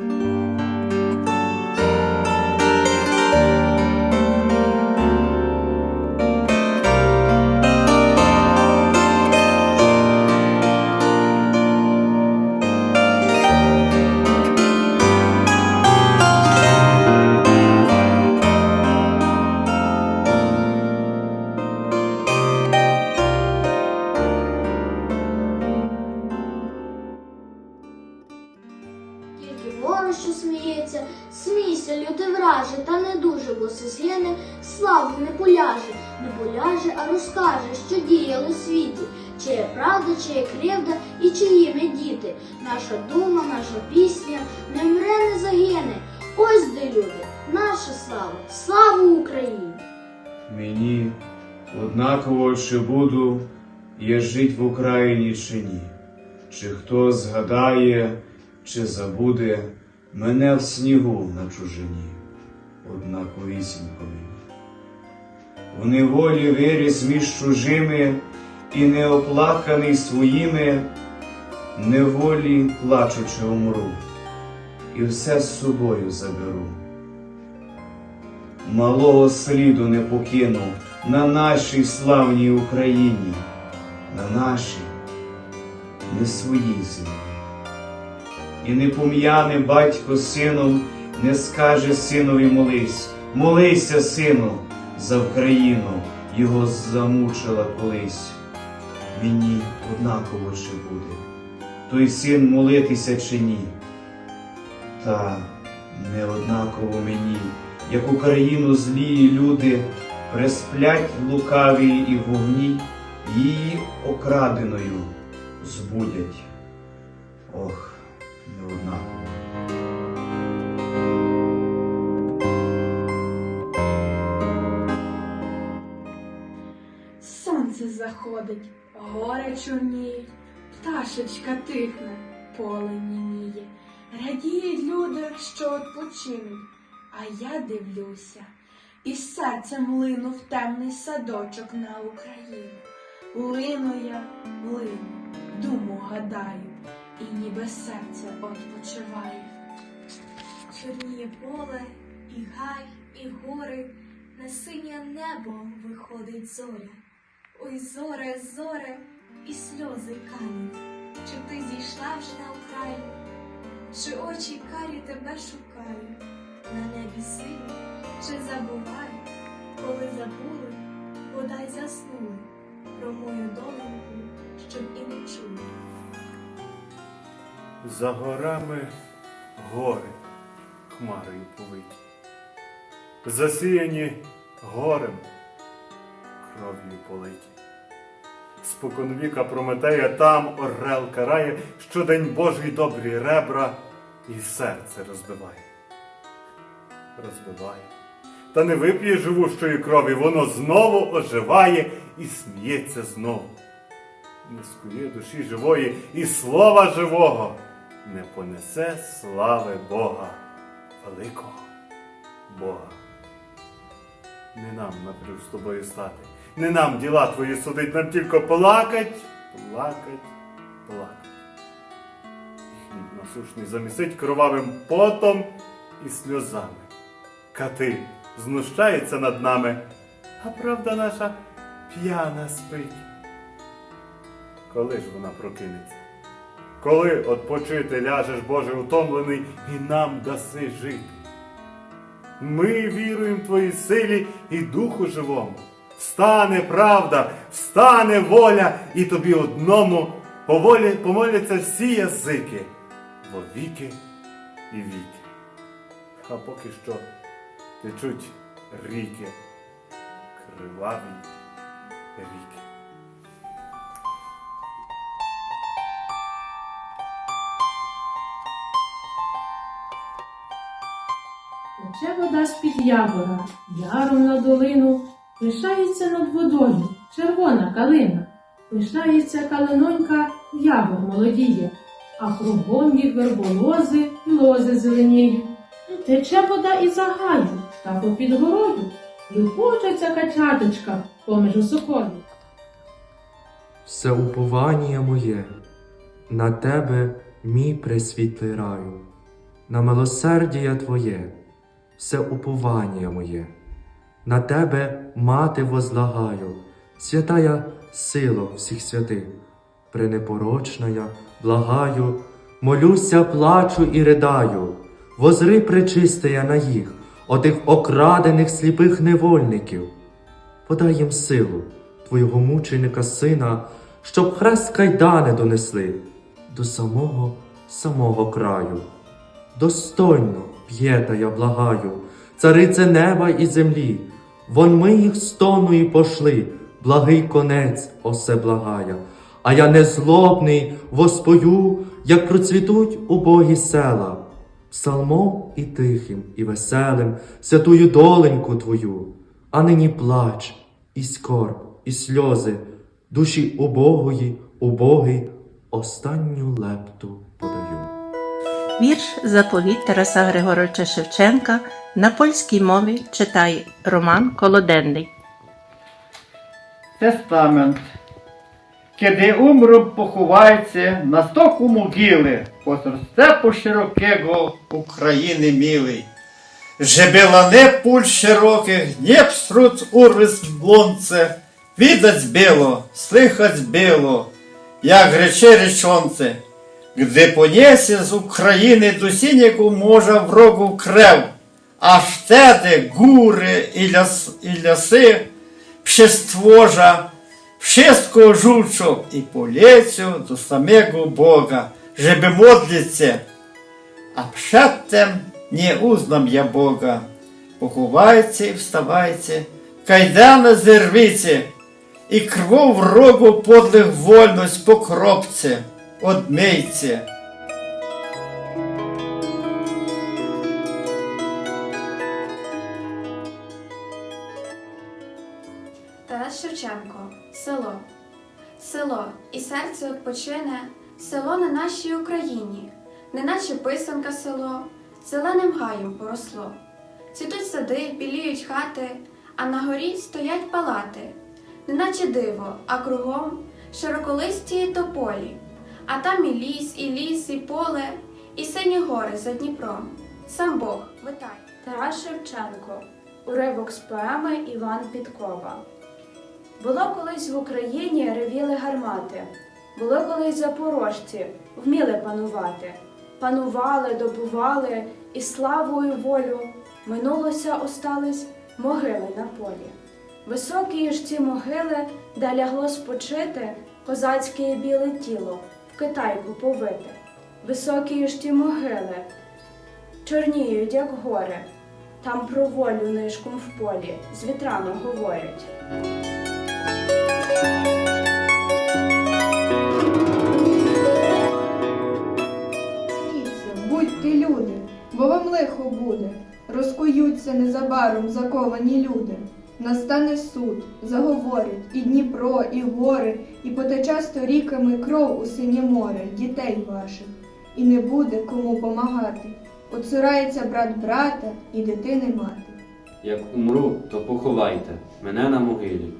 Тільки згине, славу не поляже, не поляже, а розкаже, що діяло у світі, чия правда, чия кривда і чиї ми діти. Наша дума, наша пісня не мре, не загине. Ось де люди, наша слава, слава Україні! Мені однаково, чи буду я жить в Україні чи ні, чи хто згадає, чи забуде мене в снігу на чужині, однаковісінько мені. В неволі виріс між чужими і неоплаканий своїми, неволі плачучи умру, і все з собою заберу малого сліду не покину на нашій славній Україні, на нашій, не своїй землі. І не пом'яне батько сином, не скаже синові молись, молися, сину, за Вкраїну, його замучила колись. Мені однаково чи буде, той син молитися чи ні. Та не однаково мені, як Україну злії люди присплять лукаві і вогні, її окраденою збудять. Ох, не однаково. Заходить, гори чорніють, пташечка тихне, поле німіє. Радіють люди, що відпочинуть, а я дивлюся, і серцем лину в темний садочок на Україну. Лину я, лину, думу гадаю, і ніби серце відпочиває. Чорніє поле, і гай, і гори, на синє небо виходить зоря. Ой, зоре, зоре, і сльози кануть. Чи ти зійшла вже на Україну? Чи очі карі тебе шукають? На небі сині, чи забувають, коли забули, бодай заснули про мою доленьку, щоб і не чули. За горами гори хмарою повиті, засіяні горем, кров'ю политі. Споконвіка Прометея там орел карає, щодень Божий добрі ребра і серце розбиває. Розбиває. Та не вип'є живущої крові, воно знову оживає і сміється знову. Не скує душі живої і слова живого не понесе слави Бога, великого Бога. Не нам наприв з тобою стати, не нам діла твої судить, нам тільки плакать, плакать, плакать. Хліб насушний замісить кровавим потом і сльозами. Кати знущається над нами, а правда наша п'яна спить. Коли ж вона прокинеться? Коли odpoчити ляжеш, Боже, утомлений, і нам даси жити? Ми віруємо в Твоїй силі і Духу живому. Встане правда, встане воля, і тобі одному поволі, помоляться всі язики во віки і віки. А поки що течуть ріки, криваві ріки. Тече вода з-під ябора, яром на долину, лишається над водою червона калина, лишається калинонька, ябор молодіє, а кругом їх верболози й лози зеленіють. Тече вода і за гаю, та попід горою, Люхочеться качаточка поміж осокою. Все уповання моє, на тебе, мій пресвітлий раю. на милосердія Твоє, все уповання моє. На Тебе, мати, возлагаю, святая сило всіх святих, пренепорочна я, благаю, молюся, плачу і ридаю, возри пречистая на їх, отих окрадених сліпих невольників. Подай їм силу Твого мученика сина, щоб хрест кайдани донесли до самого самого краю. Достойно п'єта я благаю, царице неба і землі, вон ми їх стону і пошли, благий конець осе благая, а я незлобний воспою, як процвітуть убогі села, псалмом і тихим, і веселим, святую доленьку твою, а нині плач, і скорб, і сльози, душі убогої, убогий, останню лепту подаю. Вірш Заповіт Тараса Григоровича Шевченка на польській мові читає Роман Колоденний. Тестамент. Kiedy umrą, pochowajcie na stoku могили, посеред степу широкого України милий. Żeby lane pól szerokich nie wśród urwis w blące, widać było, słychać było, jak rzeczy ryczące, poniesie z Ukrainy do siniego morza wrogów krew, aż wtedy góry i, las, i lasy przestworza wszystko rzucą i polecą do samego Boga, żeby modlić się. A przedtem nie uznam ja Boga. Pochowajcie i wstawajcie, kajdana zerwijcie i krwą wrogu podłych wolność pokropcie, odmyjcie. Тарас Шевченко Село. Село і серце відпочине, село на нашій Україні, неначе писанка село, зеленим гаєм поросло. Цвітуть сади, біліють хати, а на горі стоять палати, неначе диво, а кругом широколисті тополі, а там і ліс, і ліс, і поле, і сині гори за Дніпром. Сам Бог витай. Тарас Шевченко. Уривок з поеми Іван Підкова. Було колись в Україні ревіли гармати. Були колись запорожці, вміли панувати. Панували, добували і славу і волю. Минулося остались могили на полі. Високі ж ці могили, де лягло спочити козацьке біле тіло, китайку повите. Високі ж ті могили, чорніють, як гори. Там про волю нишком в полі з вітрами говорять. Будьте люди, бо вам лихо буде. Розкуються незабаром заковані люди. Настане суд, заговорять і Дніпро, і гори, і потече сторіками кров у синє море дітей ваших, і не буде кому помагати. Оцурається брат брата і дитини мати. Як умру, то поховайте мене на могилі,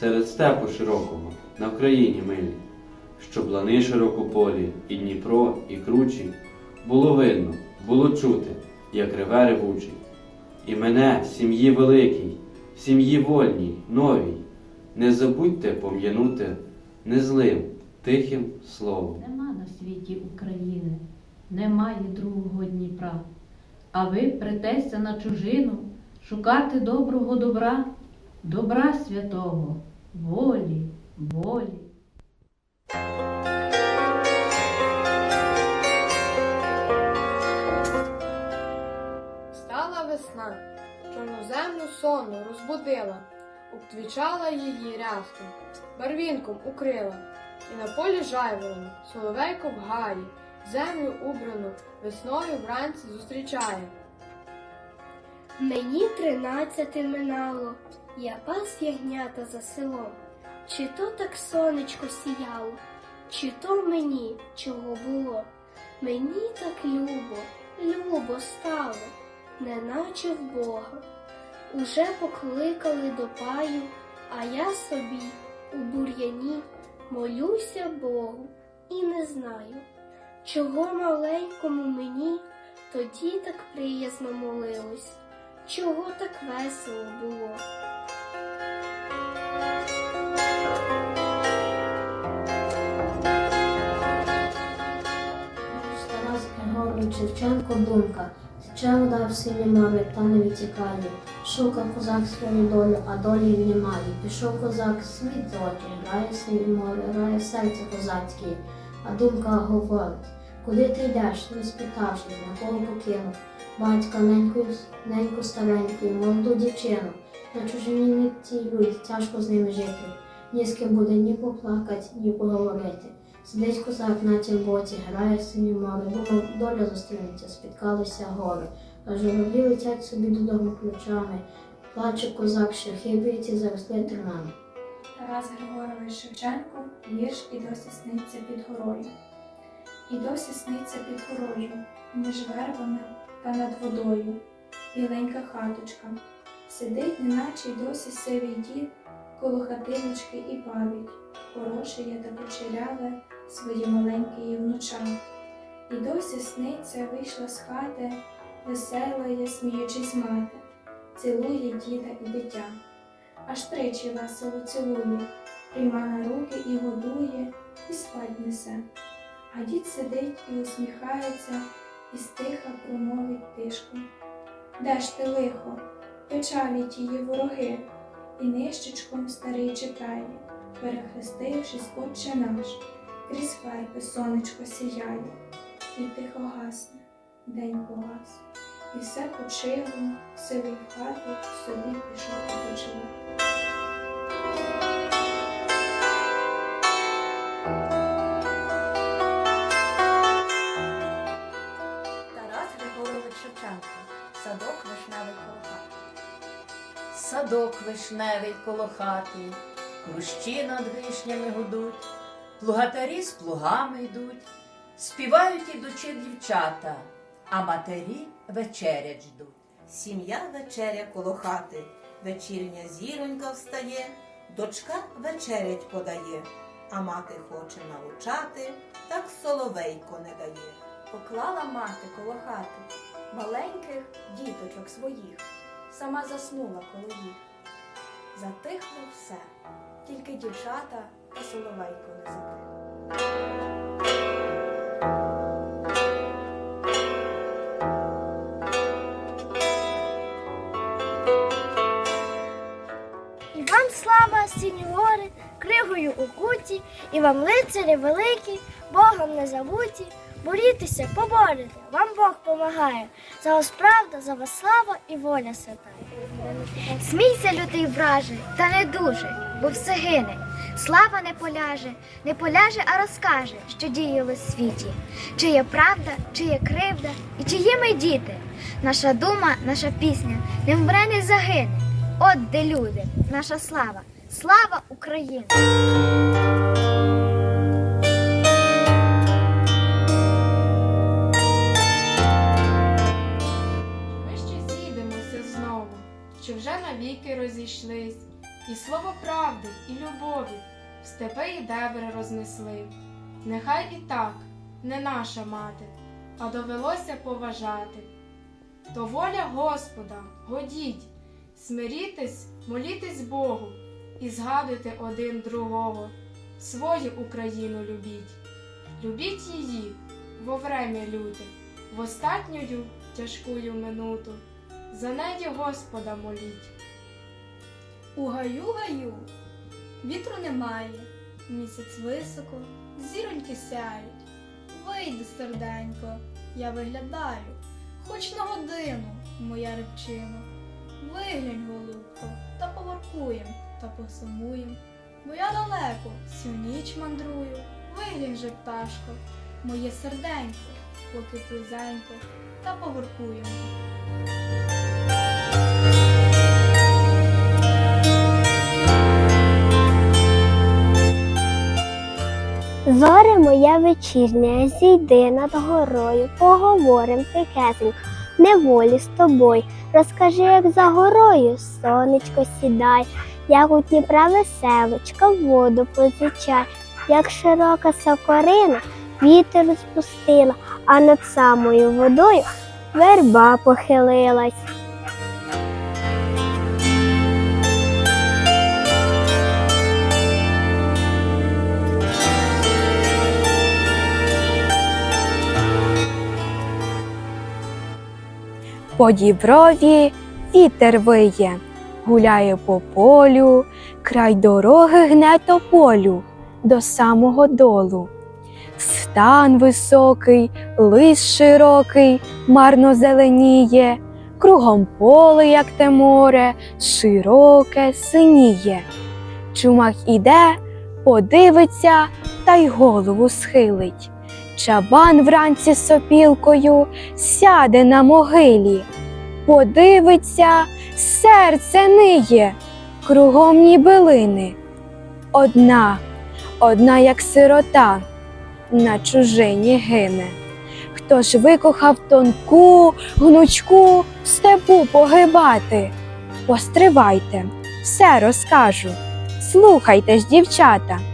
серед степу широкого, на Вкраїні милі, щоб лани широкополі, і Дніпро, і кручі, було видно, було чути, як реве ревучий. І мене в сім'ї великій, в сім'ї вольній, новій, не забудьте пом'янути незлим, тихим словом. Нема на світі України, немає другого Дніпра. А ви претеся на чужину шукати доброго добра, добра святого, волі, волі. Стала весна, чорноземну сонну розбудила, обтвічала її рястом, барвінком укрила, і на полі жайворонок, соловейко в гаї, землю убрану весною вранці зустрічає. Мені тринадцяти минало, я пас ягнята за селом. Чи то так сонечко сіяло, чи то мені чого було? Мені так любо, любо стало, неначе в Бога. Уже покликали до паю, а я собі у бур'яні молюся Богу і не знаю, чого маленькому мені, то воді так приязно молилось, чого так весело було. Тарас Григорович Шевченко думка. Тече вода в синє море, та не відтікає. Шукав козак свою долю, а долі немає. Пішов козак світ золотий, грає синє море, грає серце козацьке. А думка говорить, куди ти йдеш, не спитавши, на кого покинув. Батька неньку, неньку стареньку, молоду дівчину. На чужині не люди, тяжко з ними жити. Ні з ким буде ні поплакать, ні поговорити. Сидить козак на тім боці, грає синє море, думав, доля зустрінеться, спіткалися гори. А журавлі летять собі додому ключами. Плаче козак, що хибиці заросли тернами. Тарас Григорович Шевченко вірш і досі сниться під горою. І досі сниться під горою, між вербами та над водою. Біленька хаточка. Сидить, неначе й досі сивий дід, коло хатиночки і палить, хорошеє та кучеряве своє маленьке її внуча. І досі сниться, вийшла з хати, весела я, сміючись мати, цілує діда і дитя аж тричі весело цілує, прийма на руки і годує, і спать несе. А дід сидить і усміхається, і стиха промовить тишко. Де ж ти лихо, печалі тії вороги, і нищечком старий читає, перехрестившись, отче наш, крізь ферби сонечко сіяє, і тихо гасне, день погас. І все почило, сивий в хату собі пішов відпочивати. Тарас Григорович Шевченко. Садок вишневий коло хати. Садок вишневий коло хати, хрущі над вишнями гудуть, плугатарі з плугами йдуть, співають ідучи дівчата, а матері вечерять ждуть. Сім'я вечеря коло хати. Вечірня зіронька встає, дочка вечерять подає, а мати хоче навчати, так соловейко не дає. Поклала мати коло хати маленьких діточок своїх, сама заснула коло їх. Затихло все, тільки дівчата та соловейко не затих. Слава, сіньори, кригою у куті, і вам лицарі великі, Богом не забуті. Борітеся, поборете, вам Бог помагає. За вас правда, за вас слава і воля свята. Смійся, лютий враже, та не дуже, бо все гине. Слава не поляже, не поляже, а розкаже, що діяло в світі. Чи є правда, чи є кривда, і чиї ми діти. Наша дума, наша пісня не вмре, не загине. От де люди, наша слава, слава Україні! Ми ще зійдемося знову, чи вже навіки розійшлись, і слово правди, і любові в степи і дебри рознесли. Нехай і так, не наша мати, а довелося поважати. То воля Господа, годіть, смирітесь, молітесь Богу і згадуйте один другого, свою Україну любіть. Любіть її во время люте, в остатнюю тяжкую минуту. За неї Господа моліть. У гаю гаю вітру немає, місяць високо, зіроньки сяють. Вийди, серденько, я виглядаю, хоч на годину, моя рибчино. Виглянь, голубко, та поворкуєм, та посумуєм, бо я далеко всю ніч мандрую. Виглянь же, пташко, моє серденько, поки близенько, та поворкуємо. Зоре моя вечірня, зійди над горою, поговорим тихесенько, неволі з тобою. Розкажи, як за горою сонечко сідай, як у Дніпра веселочка воду позичай, як широка сокорина вітер розпустила, а над самою водою верба похилилась. По діброві вітер виє, гуляє по полю, край дороги гне тополю до самого долу. Стан високий, лис широкий, марно зеленіє, кругом поле, як те море, широке синіє. Чумак іде, подивиться та й голову схилить. Чабан вранці сопілкою сяде на могилі, подивиться, серце ниє, кругом ніби лини. Одна, одна, як сирота, на чужині гине. Хто ж викохав тонку, гнучку в степу погибати? Постривайте, все розкажу. Слухайте ж, дівчата.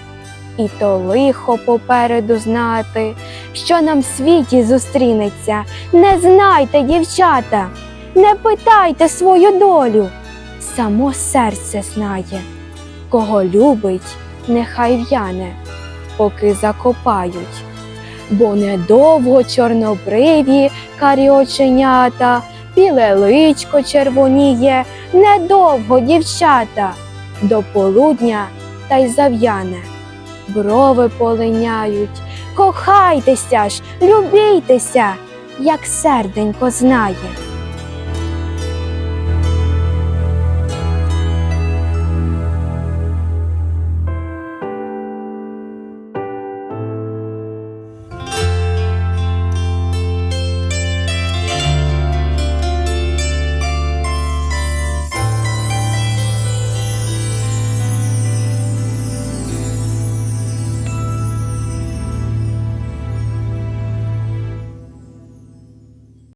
І то лихо попереду знати, що нам в світі зустрінеться. Не знайте, дівчата, не питайте свою долю. Само серце знає, кого любить, нехай в'яне, поки закопають. Бо недовго чорнобриві карі оченята, біле личко червоніє, недовго, дівчата, до полудня та й зав'яне брови полиняють. Кохайтеся ж, любійтеся, як серденько знає.